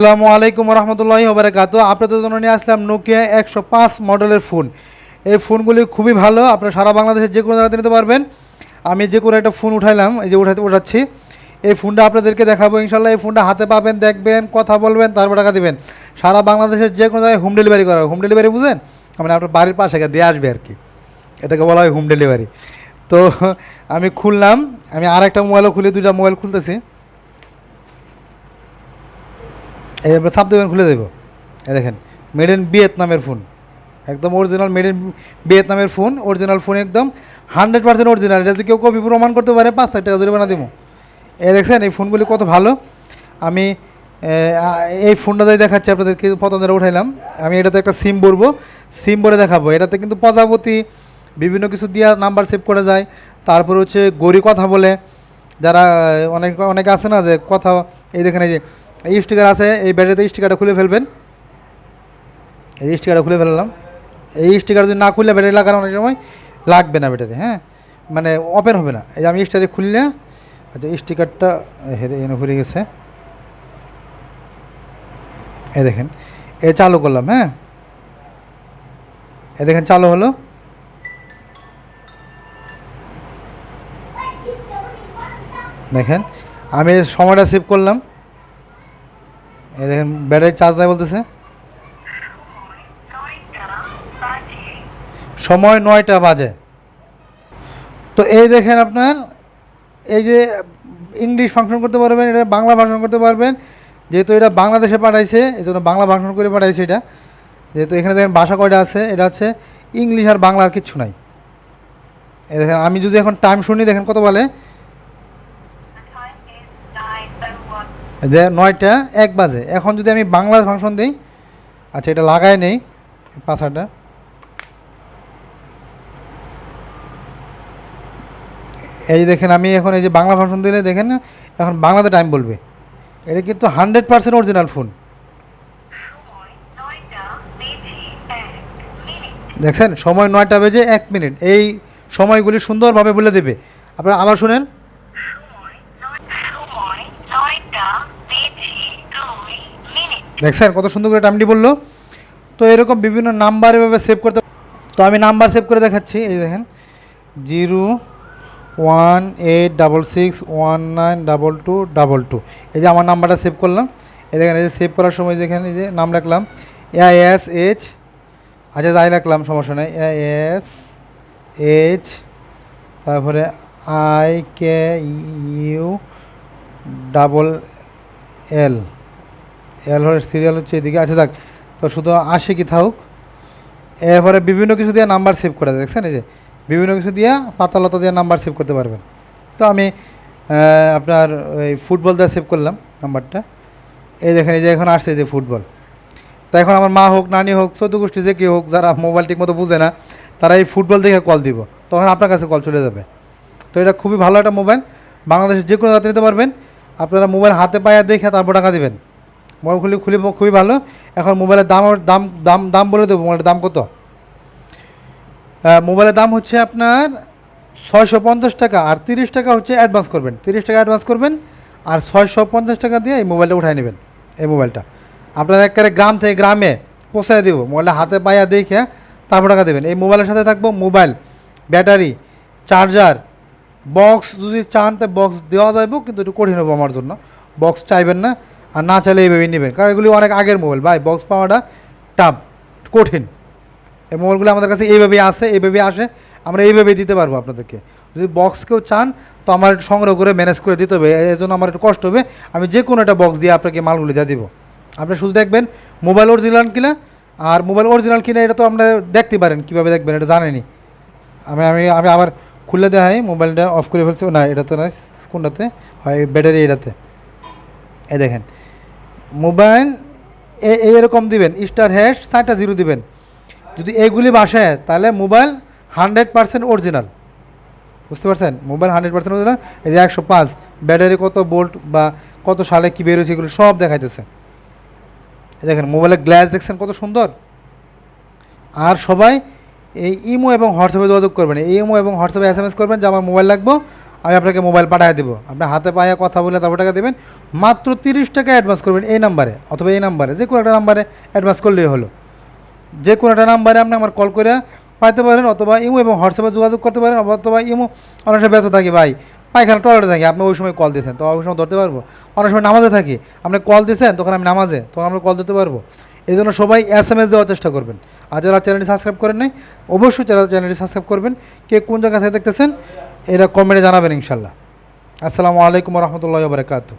আসসালামু আলাইকুম রহমতুল্লাহি ওবরাকাতু আপনাদের জন্য নিয়ে আসলাম নোকিয়া একশো পাঁচ মডেলের ফোন। এই ফোনগুলি খুবই ভালো, আপনারা সারা বাংলাদেশের যে কোনো জায়গাতে নিতে পারবেন। আমি যে কোনো একটা ফোন উঠাইলাম, এই যে উঠাতে উঠাচ্ছি। এই ফোনটা আপনাদেরকে দেখাবো ইনশাল্লাহ এই ফোনটা হাতে পাবেন, দেখবেন, কথা বলবেন, তারপর টাকা দেবেন। সারা বাংলাদেশের যে কোনো জায়গায় হোম ডেলিভারি করা হোম ডেলিভারি বুঝেন মানে আপনার বাড়ির পাশে দিয়ে আসবে আর কি। এটাকে বলা হয় হোম ডেলিভারি তো, আমি খুললাম, আমি আর একটা মোবাইলও খুলে, দুইটা মোবাইল খুলতেছি। এই আমরা ছাপ দেবেন খুলে দেবো। এই দেখেন মেড ইন ভিয়েতনামের ফোন একদম অরিজিনাল মেড ইন ভিয়েতনামের ফোন অরিজিনাল ফোন একদম হান্ড্রেড পার্সেন্ট অরিজিনাল এটা যদি কেউ কপি প্রমাণ করতে পারে, পাঁচ লাখ টাকা জরিমানা দেবো। এই দেখছেন, এই ফোনগুলি কত ভালো। আমি এই ফোনটা দিয়ে দেখাচ্ছি, আপনাদেরকে প্রথম যারা উঠাইলাম। আমি এটাতে একটা সিম ভরবো। সিম ভরে দেখাবো। এটাতে কিন্তু প্রজাপতি, বিভিন্ন কিছু দিয়া নাম্বার সেভ করা যায়। তারপর হচ্ছে গড়ি কথা বলে। যারা, অনেক, অনেকে আছে না যে কথা, এই দেখেন, এই যে এই স্টিকার আছে, এই ব্যাটারিতে স্টিকারটা খুলে ফেলবেন। এই স্টিকারটা খুলে ফেললাম। এই স্টিকার যদি না খুললে ব্যাটারি লাগানো অনেক সময় লাগবে না ব্যাটারি হ্যাঁ? মানে ওপেন হবে না। এই যে আমি স্টিকারে খুললে আচ্ছা স্টিকারটা হেরে এনে ঘুরে গেছে। এ দেখেন এ চালু করলাম হ্যাঁ? এ দেখেন, চালু হলো। দেখেন, আমি সময়টা সেভ করলাম। এই দেখেন, ব্যাটারি চার্জ দেয় বলতেছে? সময় নয়টা বাজে। তো এই দেখেন আপনার, এই যে ইংলিশ ফাংশন করতে পারবেন, এটা বাংলা ভাষণ করতে পারবেন। যেহেতু এটা বাংলাদেশে পাঠাইছে, এই জন্য বাংলা ভাষণ করে পাঠাইছে এটা। যেহেতু এখানে দেখেন ভাষা কয়টা আছে, এটা হচ্ছে ইংলিশ আর বাংলা আর কিচ্ছু নাই। এই দেখেন, আমি যদি এখন টাইম শুনি, দেখেন কত বলে? যে নয়টা, এক বাজে। এখন যদি আমি বাংলা ফাংশন দিই আচ্ছা এটা লাগাই নেই পাশাটা এই দেখেন, আমি এখন এই যে বাংলা ফাংশন দিলে দেখেন এখন বাংলাতে টাইম বলবে। এটা কিন্তু হান্ড্রেড পার্সেন্ট অরিজিনাল ফোন দেখছেন? সময় নয়টা বেজে এক মিনিট। এই সময়গুলি সুন্দরভাবে বলে দেবে। আপনারা আবার শুনেন। দেখছেন কত সুন্দর করে টাইমটি বলল। তো এরকম বিভিন্ন নাম্বার এভাবে সেভ করতে তো আমি নাম্বার সেভ করে দেখাচ্ছি, এই দেখেন, zero one eight double six one nine double two double two. এই যে আমার নাম্বারটা সেভ করলাম। এই দেখেন, এই যে সেভ করার সময় দেখেন এই যে নাম রাখলাম এস এইচ আচ্ছা যাই রাখলাম, সমস্যা নেই এস এইচ তারপরে I K U double L L হলে সিরিয়াল হচ্ছে এদিকে আছে যাক তো শুধু আশি কি থাকুক। এরপরে বিভিন্ন কিছু দিয়ে নাম্বার সেভ করা যায় দেখছেন এই যে? বিভিন্ন কিছু দিয়ে পাতালতা দিয়ে নাম্বার সেভ করতে পারবেন। তো আমি আপনার ওই ফুটবল দিয়ে সেভ করলাম নাম্বারটা এই দেখেন, এই যে এখন আসছে যে ফুটবল তো এখন আমার মা হোক, নানি হোক, চৌদ্দ গোষ্ঠী যে কেউ হোক, যারা মোবাইল ঠিক মতো বুঝে না, তারা এই ফুটবল দেখে কল দিব। তখন আপনার কাছে কল চলে যাবে। তো এটা খুবই ভালো একটা মোবাইল বাংলাদেশের যে কোনো জাতি নিতে পারবেন। আপনারা মোবাইল হাতে পায়ে দেখে তারপর টাকা দেবেন। মোবাইল খুলে খুবই ভালো। এখন মোবাইলের দাম দাম দাম দাম বলে দেবো, মোবাইলের দাম কত? মোবাইলের দাম হচ্ছে আপনার ছয়শো পঞ্চাশ টাকা আর তিরিশ টাকা হচ্ছে অ্যাডভান্স করবেন। তিরিশ টাকা অ্যাডভান্স করবেন আর ছয়শো পঞ্চাশ টাকা দিয়ে এই মোবাইলটা উঠাই নেবেন, এই মোবাইলটা। আপনার একেবারে গ্রাম থেকে গ্রামে পৌঁছায় দেবো, মোবাইলটা হাতে পায়া দেখে তারপর টাকা দেবেন। এই মোবাইলের সাথে থাকব মোবাইল, ব্যাটারি, চার্জার বক্স যদি চান তো বক্স দেওয়া যাবে কিন্তু একটু কঠিন হবে আমার জন্য। বক্স চাইবেন না আর না চাইলে এইভাবে নেবেন। কারণ এগুলি অনেক আগের মোবাইল। ভাই বক্স পাওয়াটা টাফ কঠিন। এই মোবাইলগুলো আমাদের কাছে এইভাবেই আসে এইভাবেই আসে। আমরা এইভাবেই দিতে পারব আপনাদেরকে। যদি বক্স কেউ চান, তো আমার একটু সংগ্রহ করে ম্যানেজ করে দিতে হবে। এই জন্য আমার একটু কষ্ট হবে। আমি যে কোনো একটা বক্স দিয়ে আপনাকে মালগুলি দিয়ে দিব। আপনি শুধু দেখবেন মোবাইল অরিজিনাল কিনা আর মোবাইল অরিজিনাল কিনা, এটা তো আমরা দেখতে পারেন। কীভাবে দেখবেন, এটা জানেনি আমি আমি আমি আবার খুলে দেখাই মোবাইলটা অফ করে ফেলছি। না, এটাতে নয়, কোনটাতে? হয় ব্যাটারি এটাতে। এ দেখেন। মোবাইল এরকম দিবেন, স্টার হ্যাশ ষাটটা জিরো দিবেন। যদি এইগুলি বাসায় তাহলে মোবাইল হান্ড্রেড পার্সেন্ট অরিজিনাল। বুঝতে পারছেন? মোবাইল হান্ড্রেড পার্সেন্ট অরিজিনাল, এই যে একশো পাঁচ, ব্যাটারি কত বোল্ট বা কত সালে কী বেরোচ্ছে এগুলো সব দেখাইতেছে। দেখেন, মোবাইলের গ্লাস দেখছেন কত সুন্দর? আর সবাই এই ইমো এবং হোয়াটসঅ্যাপে যোগাযোগ করবেন। এই ইমো এবং হোয়াটসঅ্যাপে এস এম এস করবেন যে আমার মোবাইল লাগবো আমি আপনাকে মোবাইল পাঠিয়ে দেবো। আপনি হাতে পায়ে কথা বলে তারপর টাকা দেবেন। মাত্র তিরিশ টাকা অ্যাডভান্স করবেন এই নাম্বারে, অথবা এই নাম্বারে, যে কোনো একটা নাম্বারে অ্যাডভান্স করলেই হলো। যে কোনো একটা নাম্বারে আপনি আমার কল করে পাইতে পারেন, অথবা ইমো এবং হোয়াটসঅ্যাপে যোগাযোগ করতে পারেন, অথবা ইমো অনেক সময় ব্যস্ত থাকি ভাই। পায়খানা টয়লেটে থাকি, আপনি ওই সময় কল দিয়েছেন, তো ওই সময় ধরতে পারব। অনেক সময় নামাজে থাকি, আপনি কল দিয়েছেন, তখন আমি নামাজে, তখন আমরা কল দিতে পারব। এই জন্য সবাই এস এম এস দেওয়ার চেষ্টা করবেন। আর যারা চ্যানেলটি সাবস্ক্রাইব করেন নাই, অবশ্যই যারা চ্যানেলটি সাবস্ক্রাইব করবেন। কে কোন জায়গা থেকে দেখতেছেন এটা কমেন্টে জানাবেন ইনশাল্লাহ। আসসালামু আলাইকুম রহমতুল্লাহ বারকাতু